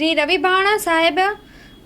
શ્રી રવિભાણા સાહેબ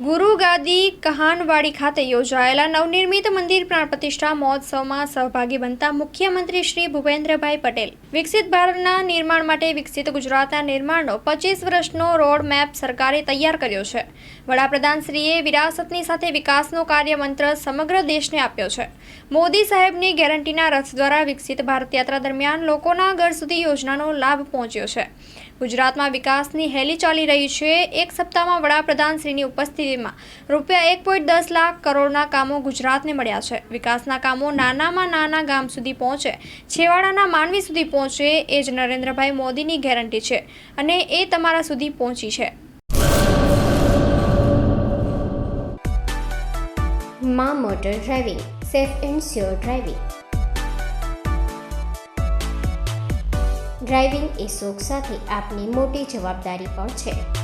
ગુરુ ગાદી કહાનવાડી ખાતે યોજાયેલા નવનિર્મિત મંદિર પ્રાણ પ્રતિષ્ઠા મહોત્સવમાં સહભાગી બનતા મુખ્યમંત્રી શ્રી ભૂપેન્દ્રભાઈ પટેલ. વિકસિત ભારતના નિર્માણ માટે વિકસિત ગુજરાતના નિર્માણનો પચીસ વર્ષનો રોડ મેપ સરકારે તૈયાર કર્યો છે. વડાપ્રધાનશ્રીએ વિરાસતની સાથે વિકાસનો કાર્ય મંત્ર સમગ્ર દેશને આપ્યો છે. મોદી સાહેબની ગેરંટીના રથ દ્વારા વિકસિત ભારત યાત્રા દરમિયાન લોકોના ઘર સુધી યોજનાનો લાભ પહોંચ્યો છે. ગુજરાતમાં વિકાસની હેલી ચાલી રહી છે. એક સપ્તાહમાં વડાપ્રધાનશ્રીની ઉપસ્થિતિમાં રૂપિયા એક પોઈન્ટ દસ લાખ કરોડના કામો ગુજરાતને મળ્યા છે. વિકાસના કામો નાનામાં નાના ગામ સુધી પહોંચે. છેવાડાના માનવી સુધી પહોંચે એ જ નરેન્દ્રભાઈ મોદીની ગેરંટી છે અને એ તમારા સુધી પહોંચી છે. માં motor driving, safe and sure driving. Driving એ શોખ સાથે આપની મોટી જવાબદારી પણ છે.